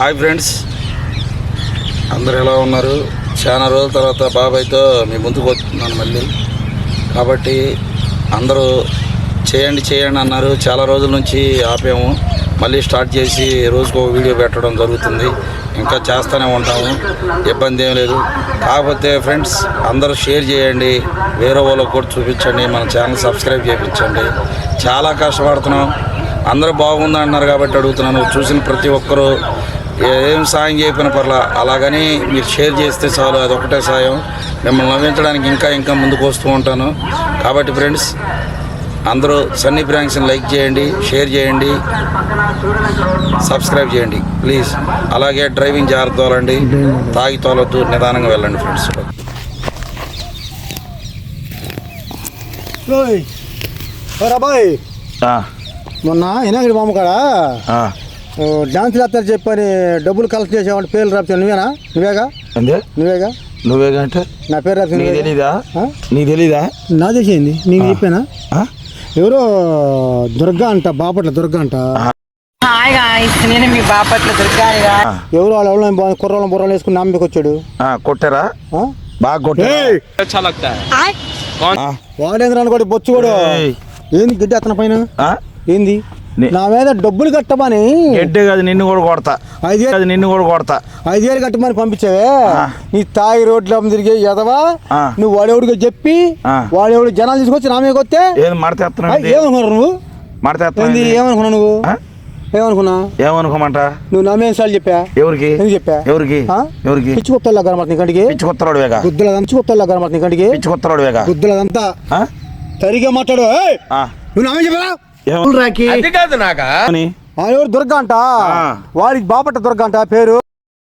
Hi friends. అందరు ఎలా ఉన్నారు? చాలా రోజుల తర్వాత బాబాయ్తో మీ ముందుకు వస్తున్నాను మళ్ళీ. కాబట్టి అందరూ చేయండి చేయండి అన్నారు. చాలా రోజుల నుంచి ఆపాము. మళ్ళీ స్టార్ట్ చేసి రోజుకు ఒక వీడియో పెట్టడం జరుగుతుంది. ఇంకా చేస్తూనే ఉంటాము. ఇబ్బంది ఏం లేదు. కాకపోతే ఫ్రెండ్స్ అందరూ షేర్ చేయండి. వేరే వాళ్ళకి కూడా చూపించండి. మన ఛానల్ సబ్స్క్రైబ్ చేయించండి. చాలా కష్టపడుతున్నాం. అందరూ బాగుంది అన్నారు కాబట్టి అడుగుతున్నాను. చూసిన ప్రతి ఒక్కరూ ఏం సాయం చేయకపోయినా పర్లా. అలాగని మీరు షేర్ చేస్తే చాలు అది ఒకటే సాయం. మిమ్మల్ని నవ్వించడానికి ఇంకా ఇంకా ముందుకు వస్తూ ఉంటాను. కాబట్టి ఫ్రెండ్స్ అందరూ సన్నీ ప్రాంక్స్ని లైక్ చేయండి షేర్ చేయండి సబ్స్క్రైబ్ చేయండి ప్లీజ్. అలాగే డ్రైవింగ్ జాగ్రత్త తోలండి తాగి తోలొద్దు నిదానంగా వెళ్ళండి ఫ్రెండ్స్. రాబాయ్. మొన్న వినాయకుడి బొమ్మ కాడ? డాన్స్ వేస్తారు చెప్పని డబ్బులు కలెక్ట్ చేసేవాడి పేర్లు రాపించాను నువ్వేనా? నువ్వేగా? నువ్వేగా? నువ్వేగా అంటే? నా పేరు రాపించాను నీకు తెలీదా? నీకు తెలీదా? నా తెలిసింది. నీకు చెప్పానా? ఎవరో దుర్గా అంట బాపట్ల దుర్గా అంట. హాయ్ మీ బాపట్ల వాడేంద్రాన్ని కూడా బొచ్చు కూడా? ఏంది గిడ్డ అతని పైన? ఏంది? నే- మీద డబ్బులు కట్టమని గడ్డే కాదు నిన్ను కూడా కొడతా. ఐదు అది నిన్ను కూడా కొడతా. ఐదేళ్ళు కట్టమని పంపించావే. నీ తాయి రోడ్ల తిరిగే ఎదవా. నువ్వు వాడెవడికి చెప్పి. వాడెవడు జనాలు తీసుకొచ్చి నా మీద కొత్తే ఏది మడతేస్తున్నా ఏమనుకున్నావు నువ్వు? ఏంది మడతేస్తున్నా ఏమనుకున్నావు నువ్వు? ఏమనుకున్నా? ఏమనుకోమంట? నువ్వు నా మీద సార్లు చెప్పా? ఎవరికి? ఎందుకు చెప్పా? ఎవరికి? ఎవరికి? పిచ్చి కొత్తలా గనమాట నీ కంటికి పిచ్చి కొత్తరాడు వేగా? గుద్దుల పిచ్చి కొత్తలా గనమాట నీ కంటికి పిచ్చి కొత్తరాడు వేగా? గుద్దులదంతా సరిగా మాట్లాడు. నువ్వు నా మీద చెప్పా ఏమని? రాకి అది కాదు నాకా ఏమని? ఆ ఎవరు దుర్గా అంట. వాడికి బాపట్ట దుర్గా అంట పేరు?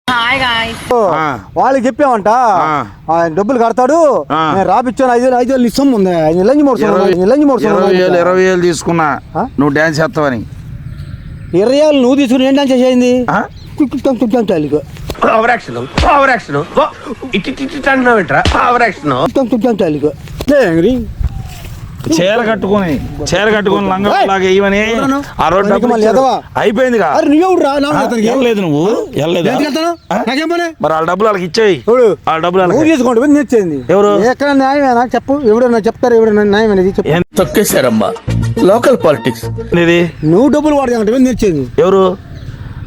హాయ్ గాయ్స్ ఆ. వాళ్ళకి చెప్పామంట ఆ. ఆయన డబ్బులు కడతాడు. రాపిచ్చాను ఐదు వేలు ఐదు వేలు ఇస్తాం ఉంది. ఆయన లంచి ఇరవై మోడుతున్నాడు లంచి ఇరవై వేలు మోడుతున్నాడు ఇరవై వేలు తీసుకున్నా. ఆ? నువ్వు డ్యాన్స్ చేస్తావని. ఇరవై వేలు నువ్వు తీసుకుని ఏం డాన్స్ చేసేయింది ఆ? పవర్ యాక్షన్ పవర్ యాక్షన్ ఇటు ఇటు ఇటు అంటున్నావు ఏంట్రా పవర్ యాక్షన్ చీర కట్టుకొని చీర కట్టుకొని లంగా! లాగా ఎవరన్నా? ఆ రోజు ఎవరికి డబ్బులు మళ్ళీ ఇచ్చారు. ఎదవా? అయిపోయిందిగా అరే నువ్వు రా నా ఆ? వెళ్ళలేదు నువ్వు వెళ్ళలేదా? ఆ? నాకేం పని మరి వాళ్ళ డబ్బులు వాళ్ళకి ఇచ్చేయి? వాళ్ళ డబ్బులు తీసుకోండి ఎవరు? ఎక్కడ న్యాయమేనా చెప్పు ఎవడన్నా చెప్తారు ఎవడన్నా న్యాయం అనేది చెప్పు ఏం- తొక్కేశారమ్మా లోకల్ పాలిటిక్స్ ఇది నువ్వు డబ్బులు వాడదామంటే నేర్చేది ఎవరు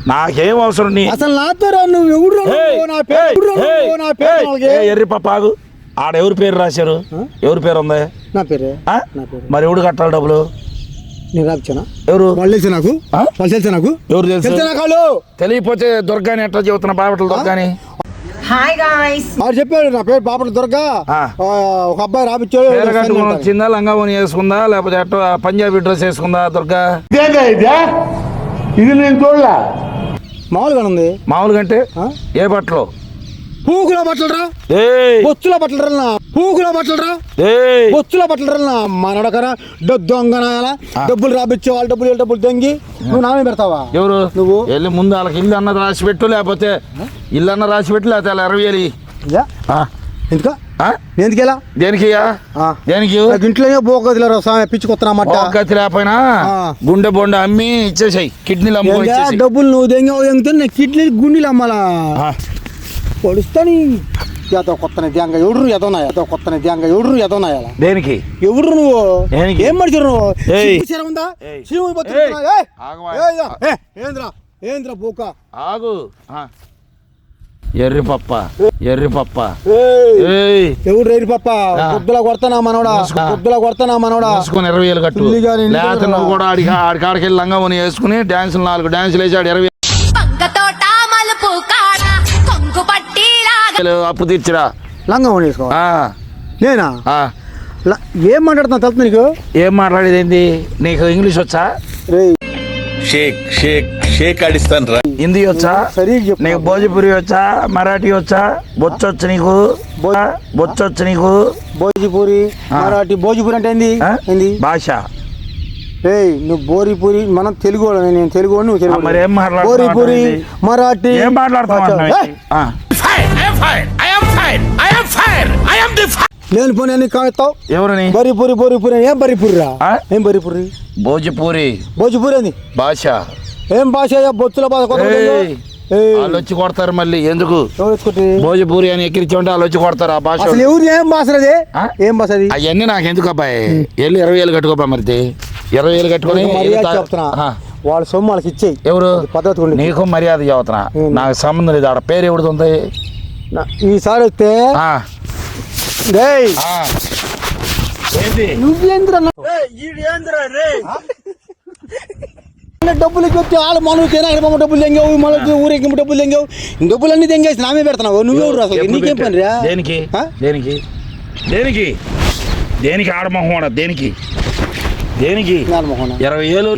నాకేం అవసరం నీ అసలు నాతో రా నువ్వు ఎవడు? నా పేరు! నా పేరు ఎర్రి పాప ఆగు ఆడ ఎవరి పేరు రాశారు? ఎవరి పేరు ఉంది? నా పేరే. ఆ? నా పేరు. మరి ఎవడు కట్టాలి డబ్బులు? నేను రాపించానా ఎవరు? వాళ్ళు తెలుసా నాకు? ఆ? వాళ్ళు తెలుసా నాకు? ఎవరు తెలుసు? తెలుసా నాకు తెలియపోతే దుర్గాని ఎట్లా చెబుతున్నా? బాపట్ల దుర్గాని. Hi guys. వాడు చెప్పాడు నా పేరు బాపట్ల దుర్గా. ఒక అబ్బాయి నేను వస్తాను వచ్చిందా లంగా ఓని వేసుకుందా? లేకపోతే పంజాబీ డ్రెస్ వేసుకుందా దుర్గా? మామూలుగా ఉంది. మామూలుగా అంటే? ఏ బట్టలు? పూకుల బట్టలరా? బొచ్చుల బట్టలరా పూకుల బట్టలరా? బొచ్చుల బట్టలరా మనడకరా? దొంగనాయాల? డబ్బులు రాపిచ్చే వాళ్ళ డబ్బులు డబ్బులు దొంగి. నువ్వు నామే పెడతావా? ఎవరు? నువ్వు. వెళ్ళి ముందు వాళ్ళకి ఇల్లు అన్న రాసి పెట్టు లేకపోతే ఇల్లు అన్న రాసి పెట్టు లేకపోతే ఇరవై వేలు? ఎందుకా? ఎందుకెలా? దేనికి? దేనికి? ఇంట్లోనే పిచ్చి కొత్తనమాట ఒక్కతి లేకపోయినా. గుండె బొండ అమ్మి ఇచ్చేసాయి కిడ్నీలు ఇచ్చేసాయి. డబ్బులు నువ్వు దెంగ దెంగితే కిడ్నీ గుండీలు అమ్మాలా. పొడుస్తాని. ఎదో కొత్తనే ధ్యాంగ ఎవడు ఎదోనాయ ఎదో కొత్తనే ధ్యాంగ ఎవడు ఎదోనాయాల దేనికి? ఎవడు నువ్వు? దేనికి? ఏం మడిచారు నువ్వు? శరం ఉందా. శివుని బతుకుతున్నా? ఏంద్రా? ఏంద్రా బోక? ఆగు. ఎర్రి పప్ప. ఎర్రి పప్ప. ఎవడు రైలు పప్ప. బుద్ధుల కొడతానా మనోడా. బుద్ధుల కొడతానా మనోడా? వేసుకుని ఇరవై వేలు కట్టు. లేకపోతే నువ్వు. కూడా ఆడికి ఆడికాడికి వెళ్ళి లంగా కొని వేసుకుని డాన్సులు నాలుగు డాన్సులు వేసాడు ఇరవై అప్పు తీర్చిరా? లంగా వేసుకో ఆ, నేనా? ఆ. ల- ఏం మాట్లాడుతున్నా తెలుసు నీకు? ఏం మాట్లాడేది ఏంది నీకు ఇంగ్లీష్ వచ్చా? రేయ్. షేక్ షేక్ షేక్ ఆడిస్తాను రా. హిందీ వచ్చా? నీకు భోజపురి వచ్చా? మరాఠీ వచ్చా? బొచ్చొచ్చు నీకు? బొచ్చొచ్చు నీకు? భోజపూరి మరాఠీ భోజపూరి అంటే ఏంది? భాష. ఏయ్ నువ్వు బోరిపూరి మనం తెలుగు. నేను తెలుగు వాడిని, నువ్వు తెలుగు ఆ, మరి ఏం. మాట్లాడుతున్నావు బోరిపూరి మరాఠీ ఏం మాట్లాడుతున్నావు లేని పోనీ కాస్తావు ఎవరిని? బరిపూరి బోరిపూరి ఏం బరిపూరి? భోజపూరి. భోజపూరి ఏంది? భాష. ఏం భాష? బొత్తుల భాష. వాళ్ళు వచ్చి కొడతారు మళ్ళీ. ఎందుకు? భోజపూరి అని ఎక్కిరించమంటే వాళ్ళు వచ్చి కొడతారు ఆ భాష. అసలు ఎవరు ఏం భాష అది? ఏం భాష అది? అవన్నీ నాకు ఎందుకు అబ్బాయి వెళ్ళి ఇరవై వేలు కట్టుకోపా మరిది? ఇరవై వేలు కట్టుకొని. వాళ్ళ సొమ్ము వాళ్ళకి ఇచ్చేయి. ఎవరు? పద్ధతి నీకు మర్యాద చదువుతున్నా? నాకు సంబంధం లేదు. ఆడ పేరు ఎవరిది ఉంది? ఈసారి వస్తే ఆ. డేయ్ ఆ. ఏంది? నువ్వేంద్ర డబ్బులు వచ్చి వాళ్ళు మనం తినాలి డబ్బులు తెంగావు మళ్ళీ ఊరేగింపు డబ్బులు తెంగావు డబ్బులు అన్ని తెంగేసి నామే పెడుతున్నావు నువ్వెవరు అసలు? నీకేం పని రా? దేనికి? దేనికి? దేనికి? దేనికి ఆడమొహం దేనికి? దేనికి? ఇరవై ఏళ్ళు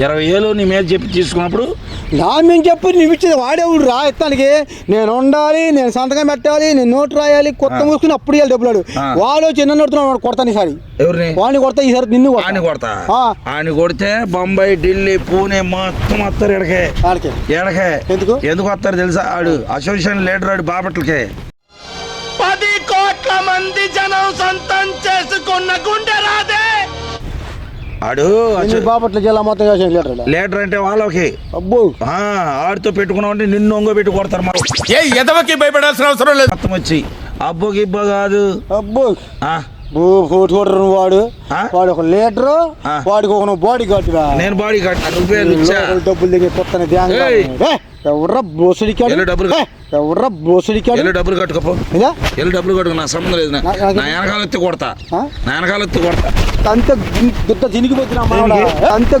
ఇరవై ఏళ్ళు నీ మీద చెప్పి తీసుకున్నప్పుడు నా మేము చెప్పి నువ్వు ఇచ్చేది వాడేవుడు రా ఎత్తానికి. నేను ఉండాలి నేను సంతకం పెట్టాలి నేను నోటు రాయాలి కొత్త మూసుకుని అప్పుడు ఇవ్వాలి డబ్బులు ఆ. వాడు చిన్న నోడుతున్నాడు వాడు కొడతాను ఈసారి. ఎవరిని? వాడిని కొడతా ఈసారి నిన్ను ఆని కొడతా కొడతా? ఆ. ఆని కొడితే బొంబాయి ఢిల్లీ పూణే మొత్తం వస్తారు ఎడకే ఆడికి. ఎడకే ఎందుకు? ఎందుకు వస్తారు తెలుసా? ఆడు అసోసియేషన్ లీడర్ ఆడు బాపట్లకే. పది కోట్ల మంది జనం సొంతం చేసుకున్న గుండె రాదే. ఆడు బాపట్ల జిల్లా మొత్తం చేసిన లీటర్ లీడర్ అంటే వాళ్ళకి. అబ్బో. ఆ, ఆడితో పెట్టుకున్నావు అంటే నిన్ను ఒంగో పెట్టి కొడతారు మరి ఏ ఎదవకి భయపడాల్సిన అవసరం లేదు. మొత్తం వచ్చి అబ్బో గిబ్బో కాదు. అబ్బో. ఆ, ఫోటో కొట్టరు వాడు? వాడు ఒక లీటరు ఆ. వాడికి ఒక బాడీ గార్డురా నేను బాడీ లుచ్చా. డబ్బులు దగ్గర కొత్తనే ఏయ్. ఎవర్రా బోసుడికాడు? ఎల్లు డబ్బులు ఎవర్రా బోసుడికాడు? ఎల్లు డబ్బులు కట్టుకోపో ఇదా? ఎల్లు డబ్బులు కట్టుకో నా సంబంధం లేదు. నా వెనకాల ఎత్తి కొడతా. ఆ? నా వెనకాల ఎత్తి కొడతా. అంత దేనికి? అంత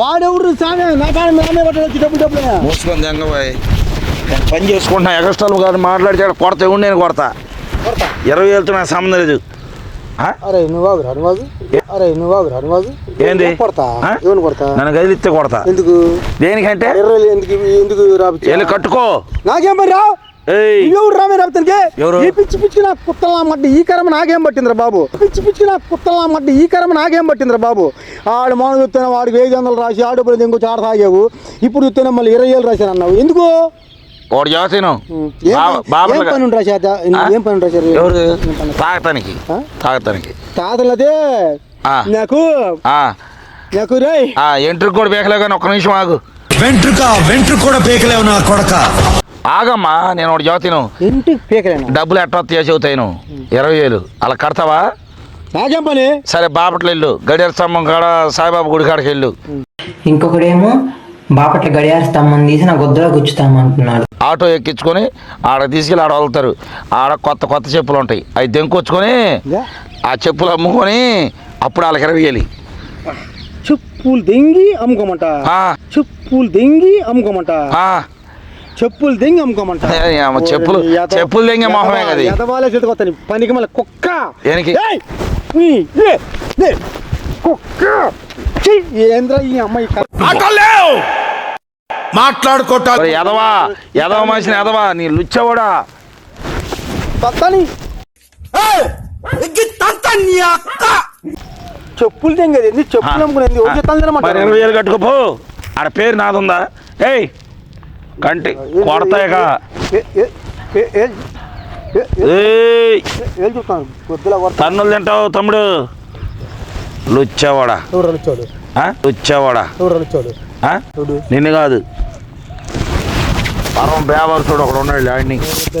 వాడెవరు సామే? నా కాడ నామే పట్టవచ్చు డబ్బులు డబ్బులు. పని చేసుకుంటున్నా. ఎగస్ట్రాలు కాదు మాట్లాడితే కొడతా ఇవ్వండి నేను కొడతా? ఇరవై వేలతో నాకు సంబంధం లేదు? అరే నువ్వు ఆగురా నువ్వు ఆగు. అరే నువ్వు ఆగురా నువ్వు ఆగు. ఏంది? ఎవరిని కొడతా? కొడతా? నన్ను గదిలిస్తే కొడతా. ఎందుకు? దేనికంటే? ఎందుకు ఎందుకు కట్టుకో. నాకేం ఎవరు రామే? ఈ పిచ్చి పిచ్చి నా కుత్తలా మట్టి ఈ కర్మ నాకేం పట్టిందిరా బాబు? పిచ్చి పిచ్చి నా కుత్తలా మట్టి ఈ కర్మ నాకేం పట్టిందిరా బాబు? ఆడు మాను చూస్తేనే వాడికి ఐదు వందలు రాసి ఆడు ఇంకొచ్చి ఆడ తాగావు. ఇప్పుడు చూస్తేనే మళ్ళీ ఇరవై ఏళ్ళు రాశాను అన్నావు ఎందుకు? వాడు చేసాను ఏం పని- ఏం పని ఏం రాశారు ఎవరు? తాగటానికి? తాగటానికి తాతలదే. ఆ. నాకు నాకు రే ఆ ఎంట్రుకు కూడా బేకలే కానీ ఒక్క నిమిషం ఆగు. వెంట్రుక వెంట్రుక కూడా పీకలేవు నా కొడక. ఆగమ్మా నేను ఒకటి చదువుతాను ఇంటికి పీకలేను? డబ్బులు ఎట్లా వస్తాయో చెబుతాను. ఇరవై వేలు. అలా కడతావా? నాకేం పని? సరే బాపట్ల వెళ్ళు. గడియార స్తంభం కాడ సాయిబాబా గుడి కాడికి వెళ్ళు. ఇంకొకడేమో బాపట్ల గడియార స్తంభం తీసి నా గొద్దులో గుచ్చుతామంటున్నాడు ఆటో ఎక్కించుకొని ఆడ తీసుకెళ్ళి ఆడ వదులుతారు. ఆడ కొత్త కొత్త చెప్పులు ఉంటాయి. అవి దెంకొచ్చుకొని? ఆ చెప్పులు అమ్ముకొని అప్పుడు వాళ్ళకి ఇరవై వేలు. చెప్పులు దెంగి అమ్ముకోమంట. ఆ, చెప్పులు దెంగి అమ్ముకోమంట. ఆ, చెప్పులు దెంగి అమ్ముకోమంట. చెప్పులు చెప్పులు దెంగే మొహమే కది. ఎదవాలే చేతికొస్తాను పనికి మళ్ళీ కుక్క. దేనికి? ఏయ్! ఈ, ఏ, ఏ, కుక్క. ఏంద్రా ఈ అమ్మాయి ఒరే ఎదవా ఎదవ మనిషిని ఎదవా నీ లుచ్చవడా? చెప్పులు తెంగేది ఏంది? చెప్పులు అమ్ముకునేది ఇరవై వేలు కట్టుకోపో ఆడ పేరు నాదుందా? ఏయ్ కంటి కొడతాయిక ఏ- ఏ- ఏ- ఏ- ఏ- ఏ- ఏయ్. ఏం చెప్తాను కొద్దిలా కొడతా. తన్నులు తింటావు తమ్ముడు. లుచ్చవాడా? లుచ్చవాడా? ఎవరు? నిన్ను కాదు. పరం బేవరసుడు ఒకడు ఉన్నాడు ఆడిని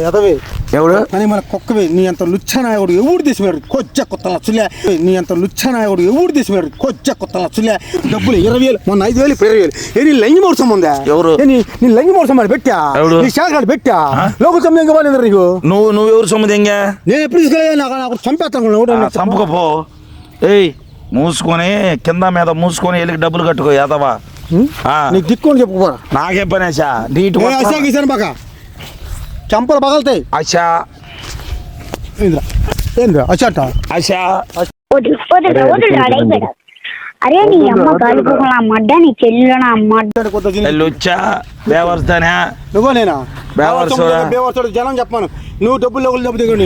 ఎదవే. ఎవడు? కానీ మన కుక్కవి నీ అంత లుచ్చనాయకుడు ఎవడు తీసిపోయాడు కొచ్చ కొత్త లక్షలే నీ అంత లుచ్చనాయకుడు ఎవడు తీసిపోయాడు కొచ్చ కొత్త లక్షలే డబ్బులు ఇరవై వేలు మొన్న ఐదు వేలు ఇరవై వేలు. ఏ నీ లంగి మోసం ఉందా? ఎవరు? నీ నీ లంగి మోసం మరి పెట్టా? ఎవడు? నీ శాఖ పెట్టా? లోక సమయం కావాలి నీకు? నువ్వు నువ్వెవరు సొమ్ము దెంగా నేను ఎప్పుడు తీసుకెళ్ళా? నాకు నాకు చంపేస్తాను చంపుకోపో ఏయ్ మూసుకొని కింద మీద మూసుకొని వెళ్ళి డబ్బులు కట్టుకో యాదవా. నీకు దిక్కుని చెప్పుకోరా నాకే నీటి అసా గీసాను బాగా చంపలు పగలుతాయి. ఏంద్రా? ఏంద్రా? అరే నీ అమ్మ నీ చెల్లెలు నా జిని- లుచ్చా బేవర్స్తానా నువ్వో నేనా? బేవర్సోడా? బేవర్సోడు జనం చెప్పాను నువ్వు డబ్బులు డబ్బు దిగు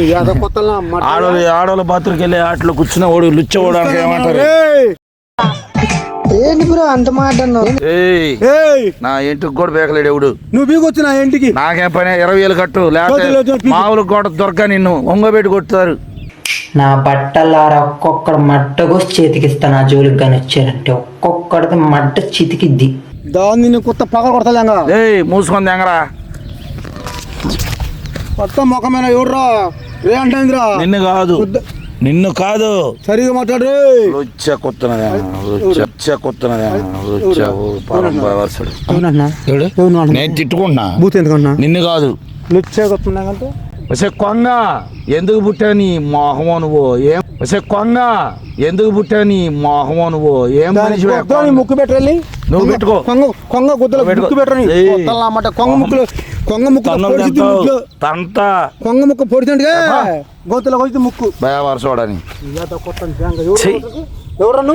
కొత్త ఆడోళ్ళు ఆడోళ్ళ బాత్రూకి వెళ్ళి ఆటలో కూర్చున్న ఓడు లుచ్చవాడు అంటే ఏమంటారు? ఏంటి బ్రో అంత మాట అన్నావు? ఏయ్ ఏయ్! నా ఇంటికి కూడా బేకలేడు ఎవడు? నువ్వు బీగొచ్చిన ఇంటికి? నాకేం పని? ఇరవై వేలు కట్టు. లేకపోతే. మామూలు కోట దొరక నిన్ను. ఒంగోబెట్టి కొట్టుతారు. నా బట్టలారా ఒక్కొక్కడు మట్టగోసి చేతికిస్తా నా జోలికి కానీ వచ్చారంటే ఒక్కొక్కడిది మడ్డ చితికిద్ది. దాన్ని నేను కొత్త పగల కొడతలేంగా ఏయ్ మూసుకొని తెంగరా కొత్త ముఖమైన ఎవడ్రా? రే అంటేంద్రా? నిన్ను కాదు. నిన్ను కాదు. సరిగా మాట్లాడు రుచ్చ కొత్తనదే నేను తిట్టుకుంటున్నా. బూత్ ఎందుకన్నా నిన్ను కాదు. లుచ్చే కొత్తున్నాకంటే వసే కొంగ ఎందుకు పుట్టా నీ మోహమో నువ్వు ఏం? వసే కొంగ ఎందుకు పుట్టా నీ మోహమో నువ్వు ఏం మనిషి ముక్కు పెట్టాలి. నువ్వు పెట్టుకో. కొంగ కొంగ గుద్దలు పెట్టుకో. ముక్కు పెట్టని కొంగ ముక్కులు కొంగ ముక్కు. తంత. కొంగ ముక్కు పొడిచింటే గొంతులో వచ్చి ముక్కు. భయ వరసోడని ఛీ. ఎవరన్ను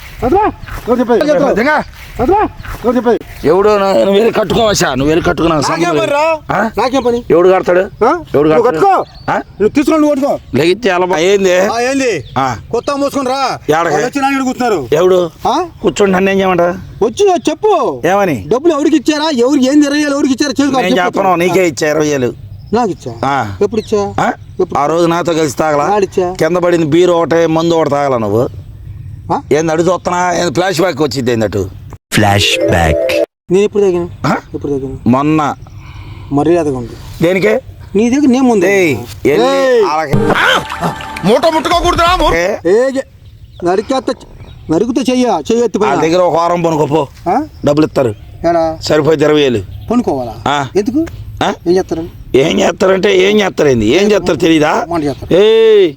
ఎవడు నా- నువ్వు వెళ్ళి కట్టుకోవచ్చా నువ్వు వెళ్ళి కట్టుకున్నా నాకేం పని రా? నాకేం పని? ఎవడు కడతాడు? ఎవడు కట్టుకో? నువ్వు తీసుకొని నువ్వు కట్టుకో. లెగితే అలా ఏంది? ఆ, ఏంది? ఆ. కొత్త మూసుకొని రా. కూర్చున్నారు. ఎవడు? ఆ? కూర్చోండి నన్ను ఏం చేయమంట వచ్చి చెప్పు. ఏమని? డబ్బులు ఎవరికి ఇచ్చారా? ఎవరికి ఏం ఇరవై వేలు ఎవరికి ఇచ్చారా చేతులు నేను చెప్పను నీకే ఇచ్చా ఇరవై వేలు. నాకు ఇచ్చా. ఆ. ఎప్పుడు ఇచ్చా? ఆ? రోజు నాతో కలిసి తాగలా. కింద పడింది బీరు ఒకటే మందు ఒకటి తాగల నువ్వు? ఏంది అడుగు చూస్తున్నా? ఫ్లాష్ బ్యాక్ వచ్చింది ఏంది అటు? ఫ్లాష్ బ్యాక్ నేను ఎప్పుడు తగ్గిన? ఎప్పుడు తగ్గిన? మొన్న. మర్యాదగా ఉంది. దేనికే? నీ దగ్గర నేను ముందు. ఏయ్ ఎల్లి ఏయ్. ఆళ్ళకి- మూట ముట్టుకోకూడదురా మూ- ఏ? ఏ నరికేత నరికితే చెయ్య చెయ్యి ఎత్తి వాళ్ళ పైన. దగ్గర ఒక వారం పనుకోపో? డబ్బులు ఇస్తారు. ఏడా? సరిపోయింది ఇరవై వేలు. పనుకోవాలా. ఎందుకు? ఏం చేస్తారు? ఏం చేస్తారంటే ఏం చేస్తారు ఏంది? ఏం చేస్తారు తెలీదా. ఏయ్!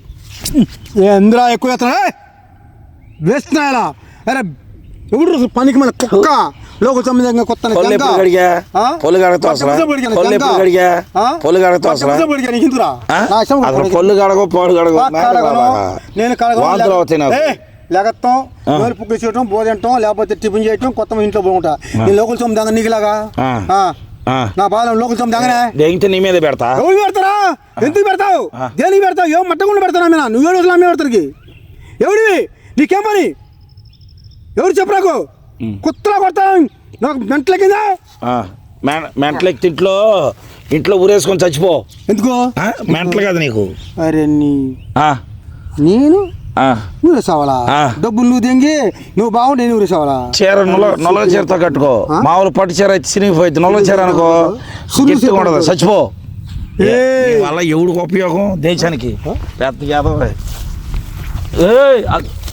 ఎందులో ఎక్కువ చేస్తారా వేస్తున్నాయలా? అరే ఎవడు పనికి మన కుక్క? లోక సంబంధంగా కొత్త పొల్లు కడగతో అసలు? పొల్లు ఎప్పుడు కడిగా? పొల్లు కడగతో అసలు? ఆ? అసలు పొల్లు కడగో నేను వాంతులు అవుతాయి. లేగత్తాం. నోరు పుక్కు చేయటం లేకపోతే టిఫిన్ చేయటం కొత్త ఇంట్లో బాగుంటా నేను లోకల్ సొమ్ము నీకులాగా. నా బాధ లోకల్ సొమ్ము దాగనే? దేంగితే నీ మీద పెడతా? ఎవరు పెడతారా? ఎందుకు పెడతావు. దేనికి పెడతావు? ఏం మట్టకుండా పెడతారా మీద? నువ్వు రోజులు అమ్మే పెడతానికి ఎవడివి? నీకేం పని ఎవరు చెప్పు నాకు కుత్తలా కొడతా. నాకు మెంటల కింద? ఆ. మె- మెంటలెక్కి ఇంట్లో ఇంట్లో ఊరేసుకొని చచ్చిపో. ఎందుకు? మెంటలు కదా నీకు. అరే నీ ఆ. నేను? ఆ. డబ్బులు నువ్వు దెంగి? నువ్వు బాగుంటే నేను ఊరేసావాలా? చీర నొల చీరతో కట్టుకో? మామూలు పట్టు చీర అయితే చినిగిపోయింది నొలగ చీర అనుకో. ఉండదు. చచ్చిపో. వల్ల ఎవడికి ఉపయోగం? దేశానికి. పెద్ద యాదవ అ-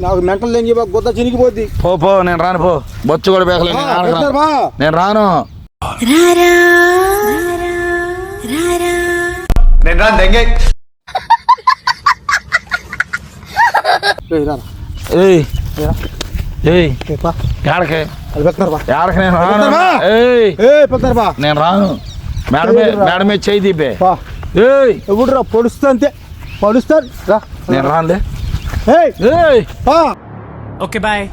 నాకు మెంటల్ దెంగి గుద్ద చినిగిపోద్ది. పో పో నేను రాను పో. బొచ్చు కూడా బేకలే నేను రాను. బా. నేను రాను. నేను రా దెంగే ఏయ్, రారా. ఏయ్ ఏయ్ ఏయ్, పా. ఏడకే అది పెడతారు బా ఏడకి నేను రాను. పెడతారా? ఏయ్. ఏ పెడతారు బా నేను రాను. మేడం మీద మేడం మీద చేయి దీపే పా. ఏయ్. ఎవడు రా పొడుస్తా అంతే. పొడుస్తాడు రా. నేను రానులే. ఏయ్ ఏయ్ పా ఓకే బాయ్